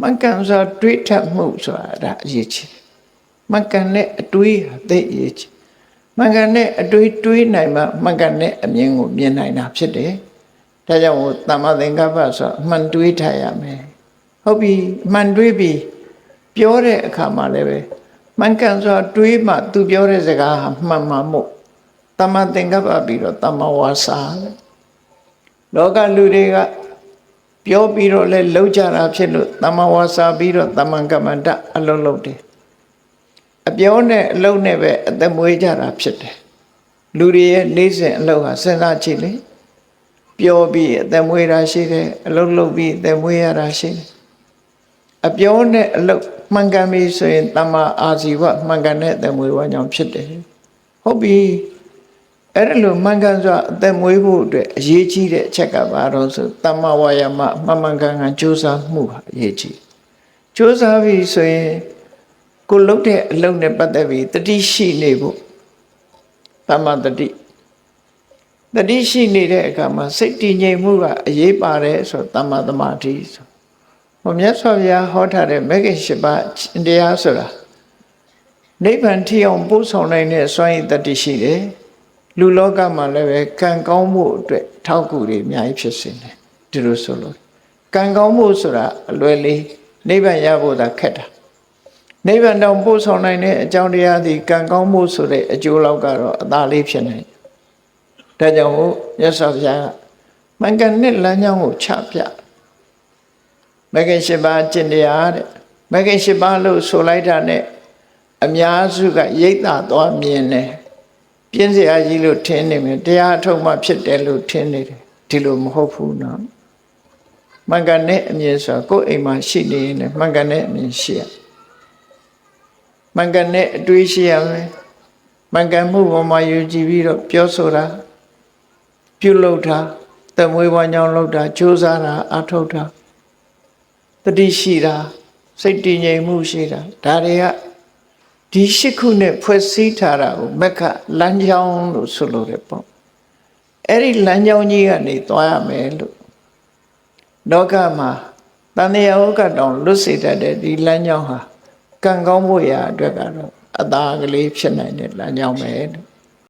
မှန်ကန်စွာတွေးထပ်မှုဆိုတာဒါအရေးကြီးတယ်မှန်ကန်တဲ့အတွေးဟာသိအရေးကြီးမှန်ကန်တဲ့အတွေးတွေးနိုင်မှမှန်ကန်တဲ့အမြင်ကိုမြင်နိုင်တာဖြစ်တယ်ဒါကြောင့်ဟိုတမ္မသင်္ကပ္ပဆိုတာအမှန်တွေးထားရမယ်ဟုတ်ပြီအမှန်တွေးပြီးပြောတဲ့အခါမှာလည်းပဲမှန်ကန်စွာတွေးမှသူပြောတဲ့စကားဟာမှန်မှန်မို့တမ္မသင်္ကပ္ပပြီးတော့တမ္မဝါစာတဲ့လောကလူတွေက ပြောပြီးတော့လဲလှုပ်ကြတာဖြစ်လို့တမ္မဝါစာပြီးတော့တမ္မကမ္မန္တအလုံးလုံးတယ်အပြောနဲ့အလုံးနဲ့ပဲအသက်မွေးကြတာဖြစ်တယ်လူတွေရဲ့နေ့စဉ်အလုံးဟာစဉ်းစားကြည့်လေပြောပြီးအသက်မွေးတာရှိတယ်အလုံးလုံးပြီးအသက်မွေးရတာရှိတယ်အပြောနဲ့အလုံးမှန်ကန်ပြီဆိုရင်တမ္မာအာဇီဝမှန်ကန်တဲ့အသက်မွေးဝါကြောင့်ဖြစ်တယ်ဟုတ်ပြီ အဲ့ဒါလို့မှန်ကန်စွာအသက်မွေးဖို့အတွက်အရေးကြီးတဲ့အချက်ကဘာလို့ဆိုတမ္မာဝါယာမမှန်မှန်ကန်ကန်ကြိုးစားမှုဟာအရေးကြီးကြိုးစားပြီဆိုရင်ကိုလုပ်တဲ့အလုပ်နဲ့ပတ်သက်ပြီးတတိရှိနေဖို့တမ္မာတတိတတိရှိနေတဲ့အခါမှာစိတ်တည်ငြိမ်မှုကအရေးပါတယ်ဆိုတမ္မာသမာဓိဆိုဟောမြတ်စွာဘုရားဟောထားတဲ့မဂ္ဂင်၈ပါးတရားဆိုတာနိဗ္ဗာန်ထီအောင်ပို့ဆောင်နိုင်တဲ့စွမ်းရည်တတိရှိတယ် လူလောကမှာလည်းပဲကံကောင်းမှုအတွက်ထောက်ကူတွေအများကြီးဖြစ်စေတယ်ဒီလိုဆိုလို့ကံကောင်းမှုဆိုတာအလွယ်လေးနိဗ္ဗာန်ရဖို့သာခက်တာနိဗ္ဗာန်တောင်ပို့ဆောင်နိုင်တဲ့အကြောင်းတရားဒီကံကောင်းမှုဆိုတဲ့အကျိုးလောက်ကတော့အသာလေးဖြစ်နိုင်တယ်ဒါကြောင့်မို့ရသော်ဘုရားကမင်္ဂန်နဲ့လမ်းကြောင်းကိုချပြမဂ္ဂင်၈ပါးကျင့်တရားတဲ့မဂ္ဂင်၈ပါးလို့ဆိုလိုက်တာနဲ့အများစုကရိတ်တာသွားမြင်တယ် ပြင်းစရာကြီးလို့ထင်နေမယ်တရားအထုတ်မှဖြစ်တယ်လို့ထင်နေတယ်ဒီလိုမဟုတ်ဘူးနော်မင်္ဂန်နဲ့အမြင်ဆိုတာကိုယ်အိမ်မှာရှိနေရင်လည်းမင်္ဂန်နဲ့အမြင်ရှိရမင်္ဂန်နဲ့အတွေးရှိရမယ်မင်္ဂန်မှုပေါ်မှာယူကြည်ပြီးတော့ပြောဆိုတာပြုလုပ်တာတမွေးဝမ်းကြောင်းလုပ်တာကြိုးစားတာအထုတ်တာတတိရှိတာစိတ်တည်ငြိမ်မှုရှိတာဒါတွေက ဒီရှစ်ခုနဲ့ဖွဲ့စည်းထားတာကိုမက္ခလမ်းကြောင်းလို့ဆိုလိုတယ်ပေါ့အဲ့ဒီလမ်းကြောင်းကြီးကနေသွားရမယ်လို့လောကမှာတန်တရားဥက္ကတောင်လွတ်စေတတ်တဲ့ဒီလမ်းကြောင်းဟာကံကောင်းဖို့ရာအတွက်ကတော့အသာကလေးဖြစ်နိုင်တဲ့လမ်းကြောင်းပဲလို့